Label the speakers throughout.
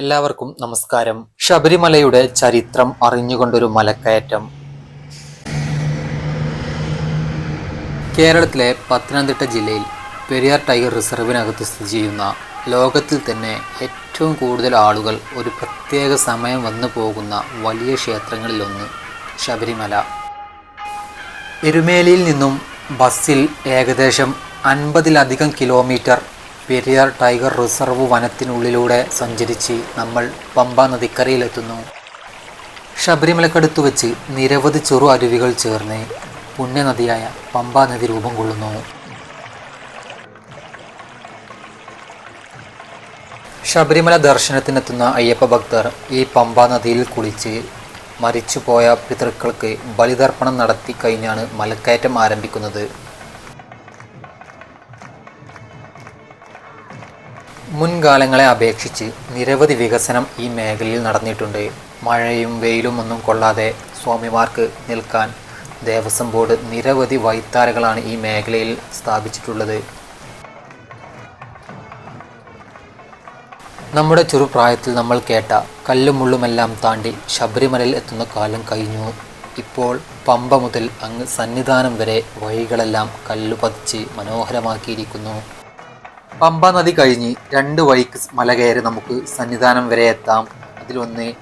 Speaker 1: എല്ലാവർക്കും നമസ്കാരം. ശബരിമലയുടെ ചരിത്രം അറിഞ്ഞുകൊണ്ടൊരു മലക്കയറ്റം. കേരളത്തിലെ പത്തനംതിട്ട ജില്ലയിൽ പെരിയാർ ടൈഗർ റിസർവിനകത്ത് സ്ഥിതി ചെയ്യുന്ന ലോകത്തിൽ തന്നെ ഏറ്റവും കൂടുതൽ ആളുകൾ ഒരു പ്രത്യേക സമയം വന്നു പോകുന്ന വലിയ ക്ഷേത്രങ്ങളിലൊന്ന് ശബരിമല. എരുമേലിയിൽ നിന്നും ബസ്സിൽ ഏകദേശം അൻപതിലധികം കിലോമീറ്റർ പെരിയാർ ടൈഗർ റിസർവ് വനത്തിനുള്ളിലൂടെ സഞ്ചരിച്ച് നമ്മൾ പമ്പ നദിക്കരയിലെത്തുന്നു. ശബരിമലക്കടുത്തു വെച്ച് നിരവധി ചെറു അരുവികൾ ചേർന്ന് പുണ്യനദിയായ പമ്പ നദി രൂപം കൊള്ളുന്നു. ശബരിമല ദർശനത്തിനെത്തുന്ന അയ്യപ്പ ഭക്തർ ഈ പമ്പ നദിയിൽ കുളിച്ച് മരിച്ചുപോയ പിതൃക്കൾക്ക് ബലിതർപ്പണം നടത്തി കഴിഞ്ഞാണ് മലക്കയറ്റം ആരംഭിക്കുന്നത്. മുൻകാലങ്ങളെ അപേക്ഷിച്ച് നിരവധി വികസനം ഈ മേഖലയിൽ നടന്നിട്ടുണ്ട്. മഴയും വെയിലും ഒന്നും കൊള്ളാതെ സ്വാമിമാർക്ക് നിൽക്കാൻ ദേവസ്വം ബോർഡ് നിരവധി വൈത്താരകളാണ് ഈ മേഖലയിൽ സ്ഥാപിച്ചിട്ടുള്ളത്. നമ്മുടെ ചെറുപ്രായത്തിൽ നമ്മൾ കേട്ട കല്ലും മുള്ളുമെല്ലാം താണ്ടി ശബരിമലയിൽ എത്തുന്ന കാലം കഴിഞ്ഞു. ഇപ്പോൾ പമ്പ മുതൽ അങ്ങ് സന്നിധാനം വരെ വഴികളെല്ലാം കല്ലു പതിച്ച് മനോഹരമാക്കിയിരിക്കുന്നു. പമ്പ നദി കഴിഞ്ഞ് രണ്ട് വഴിക്ക് മല കയറി നമുക്ക് സന്നിധാനം വരെ എത്താം. അതിലൊന്ന്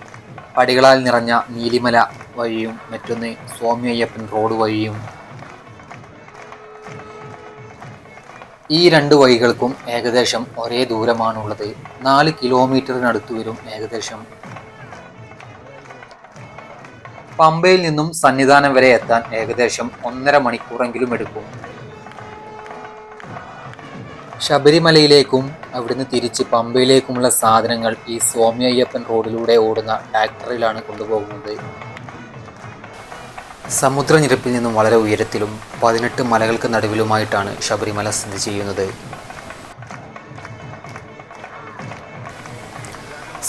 Speaker 1: പടികളാൽ നിറഞ്ഞ നീലിമല വഴിയും മറ്റൊന്ന് സ്വാമി അയ്യപ്പൻ റോഡ് വഴിയും. ഈ രണ്ട് വഴികൾക്കും ഏകദേശം ഒരേ ദൂരമാണുള്ളത്. നാല് കിലോമീറ്ററിനടുത്ത് വരും ഏകദേശം. പമ്പയിൽ നിന്നും സന്നിധാനം വരെ എത്താൻ ഏകദേശം ഒന്നര മണിക്കൂറെങ്കിലും എടുക്കും. ശബരിമലയിലേക്കും അവിടുന്ന് തിരിച്ച് പമ്പയിലേക്കുമുള്ള സാധനങ്ങൾ ഈ സ്വാമി അയ്യപ്പൻ റോഡിലൂടെ ഓടുന്ന ട്രാക്ടറിലാണ് കൊണ്ടുപോകുന്നത്. സമുദ്രനിരപ്പിൽ നിന്നും വളരെ ഉയരത്തിലും പതിനെട്ട് മലകൾക്ക് നടുവിലുമായിട്ടാണ് ശബരിമല സ്ഥിതി ചെയ്യുന്നത്.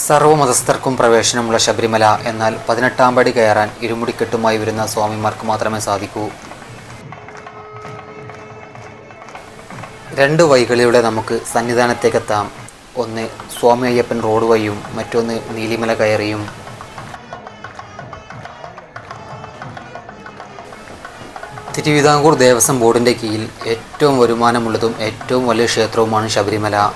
Speaker 1: സർവമതസ്ഥർക്കും പ്രവേശനമുള്ള ശബരിമല എന്നാൽ പതിനെട്ടാം പടി കയറാൻ ഇരുമുടിക്കെട്ടുമായി വരുന്ന സ്വാമിമാർക്ക് മാത്രമേ സാധിക്കൂ. രണ്ട് വഴികളിലൂടെ നമുക്ക് സന്നിധാനത്തേക്കെത്താം. ഒന്ന് സ്വാമി അയ്യപ്പൻ റോഡ് വഴിയും മറ്റൊന്ന് നീലിമല കയറിയും. തിരുവിതാംകൂർ ദേവസ്വം ബോർഡിന്റെ കീഴിൽ ഏറ്റവും വരുമാനമുള്ളതും ഏറ്റവും വലിയ ക്ഷേത്രവുമാണ് ശബരിമല.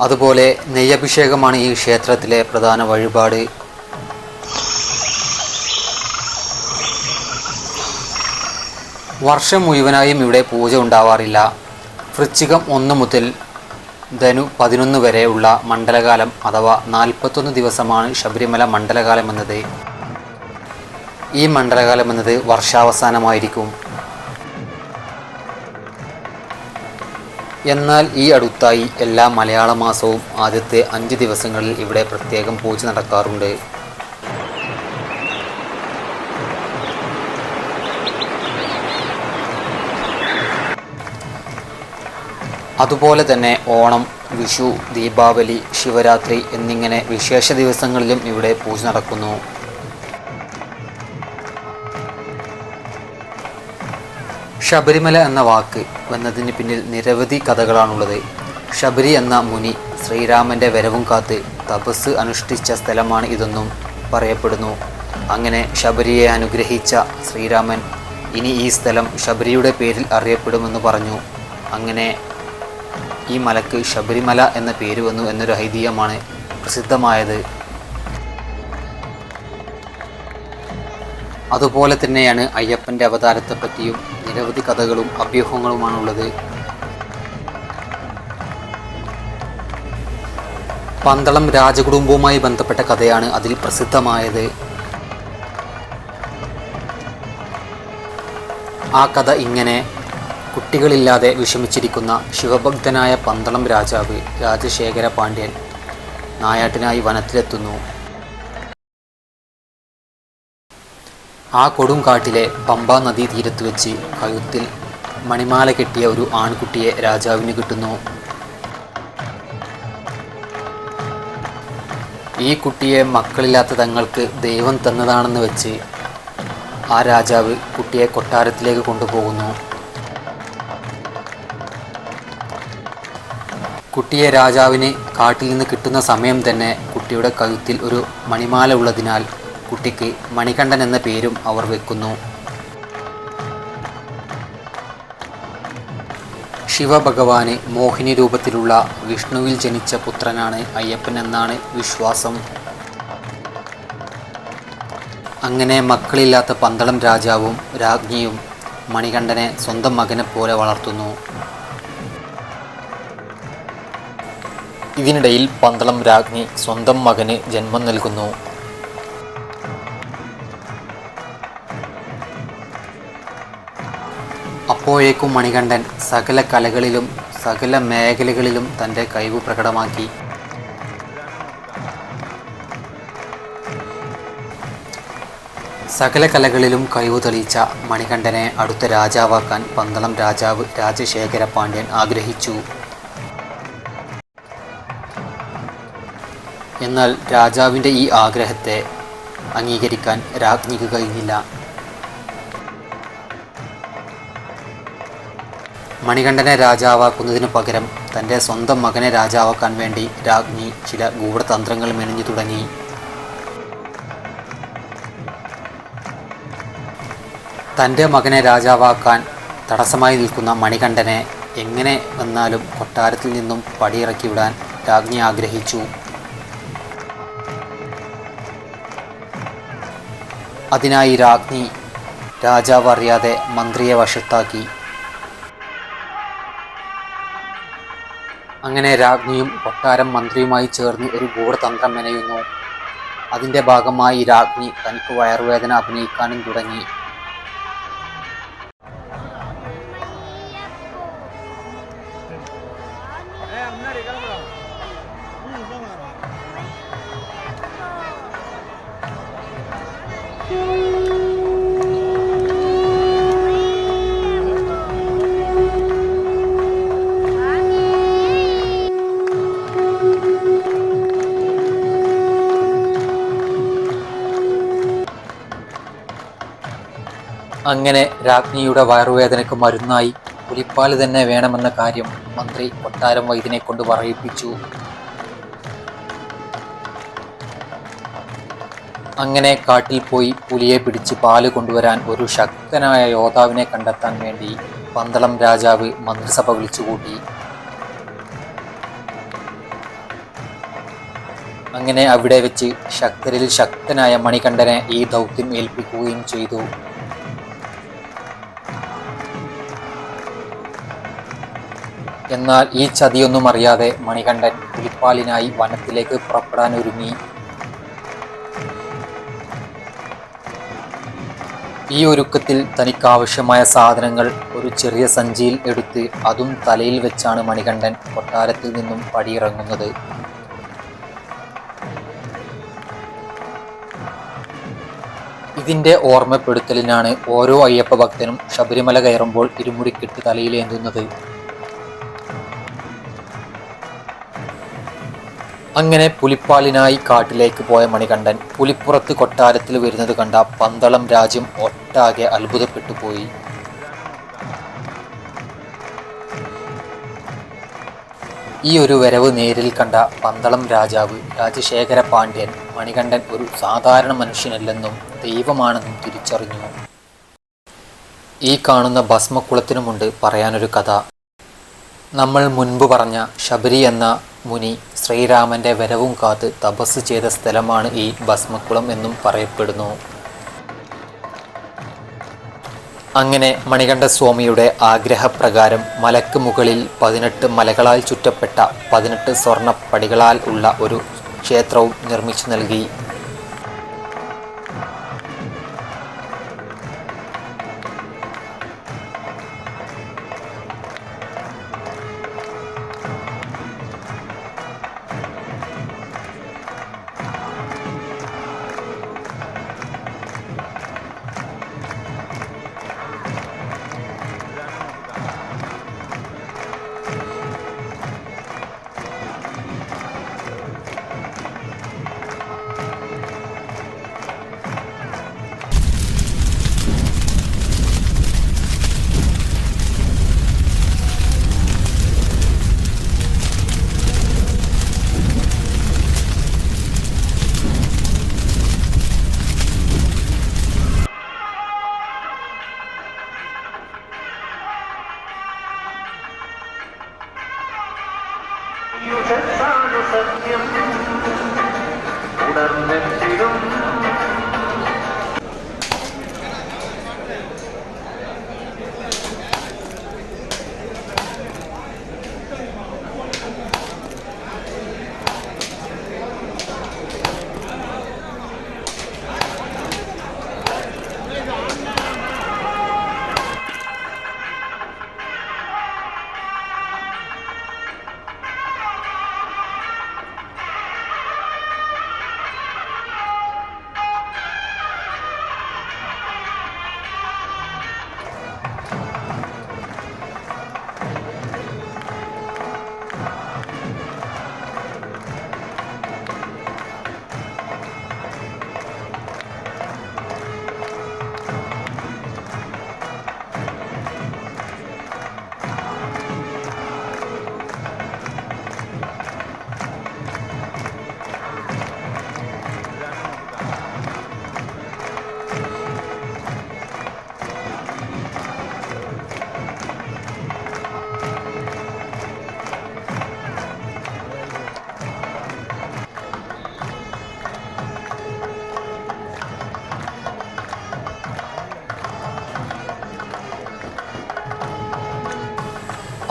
Speaker 1: അതുപോലെ നെയ്യഭിഷേകമാണ് ഈ ക്ഷേത്രത്തിലെ പ്രധാന വഴിപാട്. വർഷം മുഴുവനായും ഇവിടെ പൂജ ഉണ്ടാവാറില്ല. വൃശ്ചികം ഒന്ന് മുതൽ ധനു പതിനൊന്ന് വരെയുള്ള മണ്ഡലകാലം അഥവാ നാൽപ്പത്തൊന്ന് ദിവസമാണ് ശബരിമല മണ്ഡലകാലം എന്നത്. ഈ മണ്ഡലകാലം എന്നത് വർഷാവസാനമായിരിക്കും. എന്നാൽ ഈ അടുത്തായി എല്ലാ മലയാള മാസവും ആദ്യത്തെ അഞ്ച് ദിവസങ്ങളിൽ ഇവിടെ പ്രത്യേകം പൂജ നടക്കാറുണ്ട്. അതുപോലെ തന്നെ ഓണം വിഷു ദീപാവലി ശിവരാത്രി എന്നിങ്ങനെ വിശേഷ ദിവസങ്ങളിലും ഇവിടെ പൂജ നടക്കുന്നു. ശബരിമല എന്ന വാക്ക് വന്നതിന് പിന്നിൽ നിരവധി കഥകളാണുള്ളത്. ശബരി എന്ന മുനി ശ്രീരാമന്റെ വരവും കാത്ത് തപസ് അനുഷ്ഠിച്ച സ്ഥലമാണ് ഇതെന്നും പറയപ്പെടുന്നു. അങ്ങനെ ശബരിയെ അനുഗ്രഹിച്ച ശ്രീരാമൻ ഇനി ഈ സ്ഥലം ശബരിയുടെ പേരിൽ അറിയപ്പെടുമെന്ന് പറഞ്ഞു. അങ്ങനെ ഈ മലക്ക് ശബരിമല എന്ന പേര് വന്നു എന്നൊരു ഐതിഹ്യമാണ് പ്രസിദ്ധമായത്. അതുപോലെ തന്നെയാണ് അയ്യപ്പന്റെ അവതാരത്തെപ്പറ്റിയും നിരവധി കഥകളും അഭ്യൂഹങ്ങളുമാണുള്ളത്. പന്തളം രാജകുടുംബവുമായി ബന്ധപ്പെട്ട കഥയാണ് അതിൽ പ്രസിദ്ധമായത്. ആ കഥ ഇങ്ങനെ കുട്ടികളില്ലാതെ വിഷമിച്ചിരിക്കുന്ന ശിവഭക്തനായ പന്തളം രാജാവ് രാജശേഖര പാണ്ഡ്യൻ നായാട്ടിനായി വനത്തിലെത്തുന്നു. ആ കൊടുങ്കാട്ടിലെ പമ്പാ നദീ തീരത്ത് വെച്ച് കഴുത്തിൽ മണിമാല കെട്ടിയ ഒരു ആൺകുട്ടിയെ രാജാവിന് കിട്ടുന്നു. ഈ കുട്ടിയെ മക്കളില്ലാത്ത തങ്ങൾക്ക് ദൈവം തന്നതാണെന്ന് വെച്ച് ആ രാജാവ് കുട്ടിയെ കൊട്ടാരത്തിലേക്ക് കൊണ്ടുപോകുന്നു. കുട്ടിയെ രാജാവിന് കാട്ടിൽ നിന്ന് കിട്ടുന്ന സമയം തന്നെ കുട്ടിയുടെ കഴുത്തിൽ ഒരു മണിമാല ഉള്ളതിനാൽ കുട്ടിക്ക് മണികണ്ഠൻ എന്ന പേരും അവർ വെക്കുന്നു. ശിവഭഗവാന് മോഹിനി രൂപത്തിലുള്ള വിഷ്ണുവിൽ ജനിച്ച പുത്രനാണ് അയ്യപ്പൻ എന്നാണ് വിശ്വാസം. അങ്ങനെ മക്കളില്ലാത്ത പന്തളം രാജാവും രാജ്ഞിയും മണികണ്ഠനെ സ്വന്തം മകനെ പോലെ വളർത്തുന്നു. ഇതിനിടയിൽ പന്തളം രാജ്ഞി സ്വന്തം മകന് ജന്മം നൽകുന്നു. അപ്പോഴേക്കും മണികണ്ഠൻ സകല കലകളിലും സകല മേഖലകളിലും തന്റെ കഴിവ് പ്രകടമാക്കി. സകല കലകളിലും കഴിവ് തെളിയിച്ച മണികണ്ഠനെ അടുത്ത രാജാവാക്കാൻ പന്തളം രാജാവ് രാജശേഖര പാണ്ഡ്യൻ ആഗ്രഹിച്ചു. എന്നാൽ രാജാവിന്റെ ഈ ആഗ്രഹത്തെ അംഗീകരിക്കാൻ രാജ്ഞിക്ക് കഴിഞ്ഞില്ല. മണികണ്ഠനെ രാജാവാക്കുന്നതിന് പകരം തന്റെ സ്വന്തം മകനെ രാജാവാക്കാൻ വേണ്ടി രാജ്ഞി ചില ഗൂഢതന്ത്രങ്ങൾ മെനഞ്ഞു തുടങ്ങി. തന്റെ മകനെ രാജാവാക്കാൻ തടസ്സമായി നിൽക്കുന്ന മണികണ്ഠനെ എങ്ങനെ വന്നാലും കൊട്ടാരത്തിൽ നിന്നും പടിയിറക്കി വിടാൻ രാജ്ഞി ആഗ്രഹിച്ചു. അതിനായി രാജ്ഞി രാജാവ് അറിയാതെ മന്ത്രിയെ വശത്താക്കി. അങ്ങനെ രാജ്ഞിയും കൊട്ടാരം മന്ത്രിയുമായി ചേർന്ന് ഒരു ഗൂഢതന്ത്രം മെനയുന്നു. അതിന്റെ ഭാഗമായി രാജ്ഞി തനിക്ക് വയറുവേദന അഭിനയിക്കാനും തുടങ്ങി. അങ്ങനെ രാജ്ഞിയുടെ വയറുവേദനയ്ക്ക് മരുന്നായി പുലിപ്പാൽ തന്നെ വേണമെന്ന കാര്യം മന്ത്രി കൊട്ടാരം വൈദ്യനെ കൊണ്ട് പറയിപ്പിച്ചു. അങ്ങനെ കാട്ടിൽ പോയി പുലിയെ പിടിച്ച് പാൽ കൊണ്ടുവരാൻ ഒരു ശക്തനായ യോദ്ധാവിനെ കണ്ടെത്താൻ വേണ്ടി പന്തളം രാജാവ് മന്ത്രിസഭ വിളിച്ചുകൂട്ടി. അങ്ങനെ അവിടെ വെച്ച് ശക്തരിൽ ശക്തനായ മണികണ്ഠനെ ഈ ദൗത്യം ഏൽപ്പിക്കുകയും ചെയ്തു. എന്നാൽ ഈ ചതിയൊന്നും അറിയാതെ മണികണ്ഠൻ പുലിപ്പാലിനായി വനത്തിലേക്ക് പുറപ്പെടാൻ ഒരുങ്ങി. ഈ ഒരുക്കത്തിൽ തനിക്കാവശ്യമായ സാധനങ്ങൾ ഒരു ചെറിയ സഞ്ചിയിൽ എടുത്ത് അതും തലയിൽ വെച്ചാണ് മണികണ്ഠൻ കൊട്ടാരത്തിൽ നിന്നും പടിയിറങ്ങുന്നത്. ഇതിന്റെ ഓർമ്മപ്പെടുത്തലിനാണ് ഓരോ അയ്യപ്പ ഭക്തനും ശബരിമല കയറുമ്പോൾ ഇരുമുടിക്കെട്ട് തലയിലേന്തുന്നത് അങ്ങനെ പുലിപ്പാലിനായി കാട്ടിലേക്ക് പോയ മണികണ്ഠൻ പുലിപ്പുറത്ത് കൊട്ടാരത്തിൽ വരുന്നത് കണ്ട പന്തളം രാജ്യം ഒട്ടാകെ അത്ഭുതപ്പെട്ടു പോയി. ഈ ഒരു വരവ് നേരിൽ കണ്ട പന്തളം രാജാവ് രാജശേഖര പാണ്ഡ്യൻ മണികണ്ഠൻ ഒരു സാധാരണ മനുഷ്യനല്ലെന്നും ദൈവമാണെന്നും തിരിച്ചറിഞ്ഞു. ഈ കാണുന്ന ഭസ്മക്കുളത്തിനുമുണ്ട് പറയാനൊരു കഥ. നമ്മൾ മുൻപ് പറഞ്ഞ ശബരി എന്ന മുനി ശ്രീരാമന്റെ വരവും കാത്ത് തപസ് ചെയ്ത സ്ഥലമാണ് ഈ ഭസ്മക്കുളം എന്നും പറയപ്പെടുന്നു. അങ്ങനെ മണികണ്ഠസ്വാമിയുടെ ആഗ്രഹപ്രകാരം മലക്ക് മുകളിൽ പതിനെട്ട് മലകളാൽ ചുറ്റപ്പെട്ട പതിനെട്ട് സ്വർണപ്പടികളാൽ ഉള്ള ഒരു ക്ഷേത്രവും നിർമ്മിച്ചു നൽകി.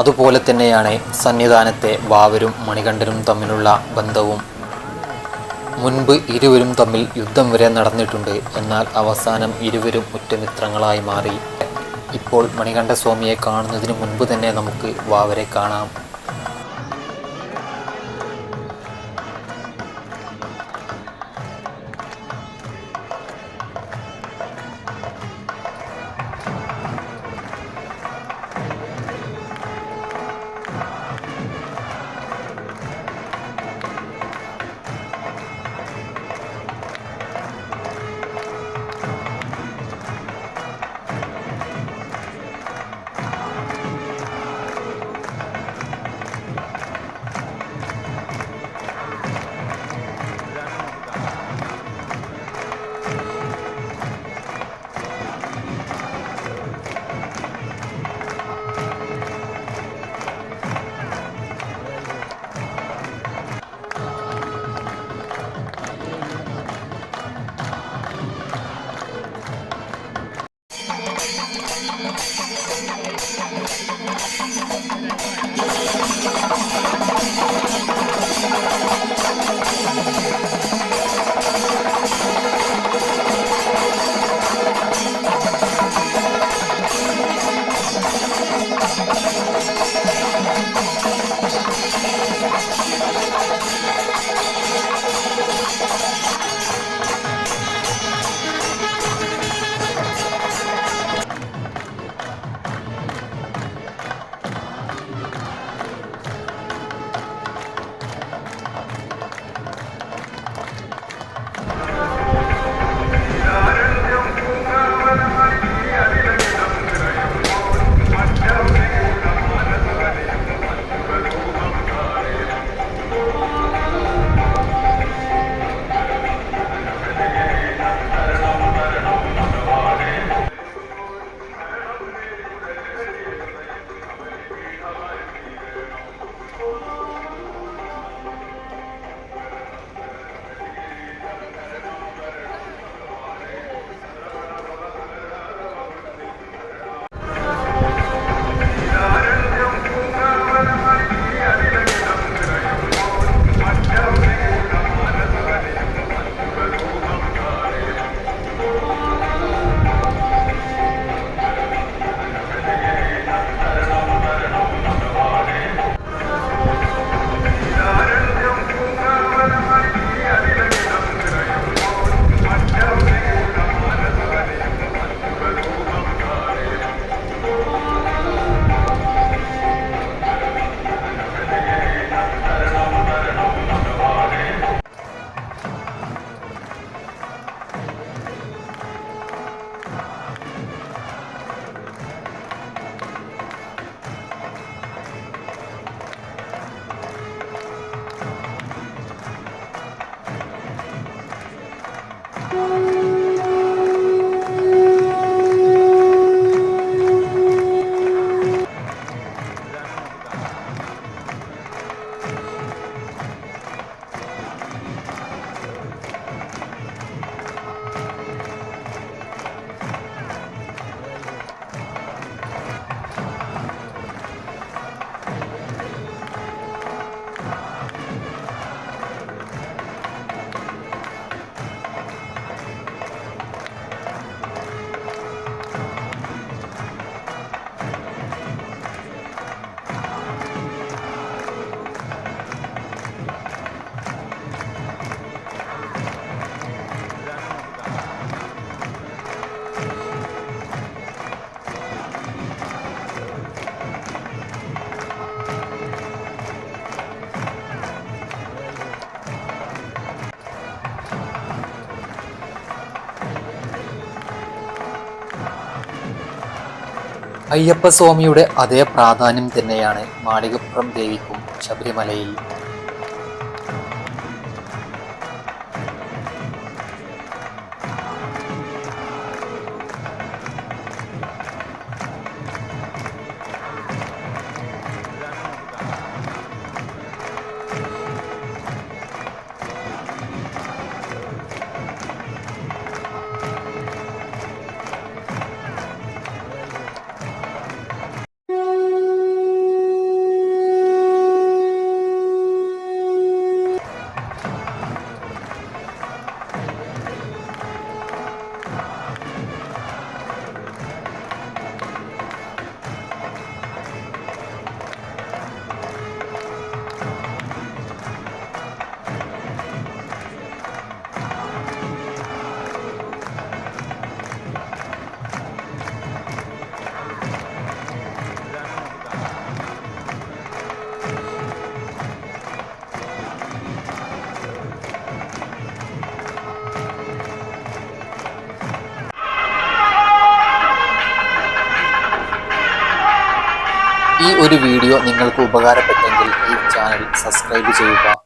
Speaker 1: അതുപോലെ തന്നെയാണ് സന്നിധാനത്തെ വാവരും മണികണ്ഠനും തമ്മിലുള്ള ബന്ധവും. മുൻപ് ഇരുവരും തമ്മിൽ യുദ്ധം വരെ നടന്നിട്ടുണ്ട്. എന്നാൽ അവസാനം ഇരുവരും ഉറ്റമിത്രങ്ങളായി മാറി. ഇപ്പോൾ മണികണ്ഠസ്വാമിയെ കാണുന്നതിന് മുൻപ് തന്നെ നമുക്ക് വാവരെ കാണാം. അയ്യപ്പസ്വാമിയുടെ അതേ പ്രാധാന്യം തന്നെയാണ് മാളികപ്പുറം ദേവിക്കും ശബരിമലയിൽ. വീഡിയോ നിങ്ങൾക്ക് ഉപകാരപ്പെട്ടെങ്കിൽ ഈ ചാനൽ സബ്സ്ക്രൈബ് ചെയ്യുക.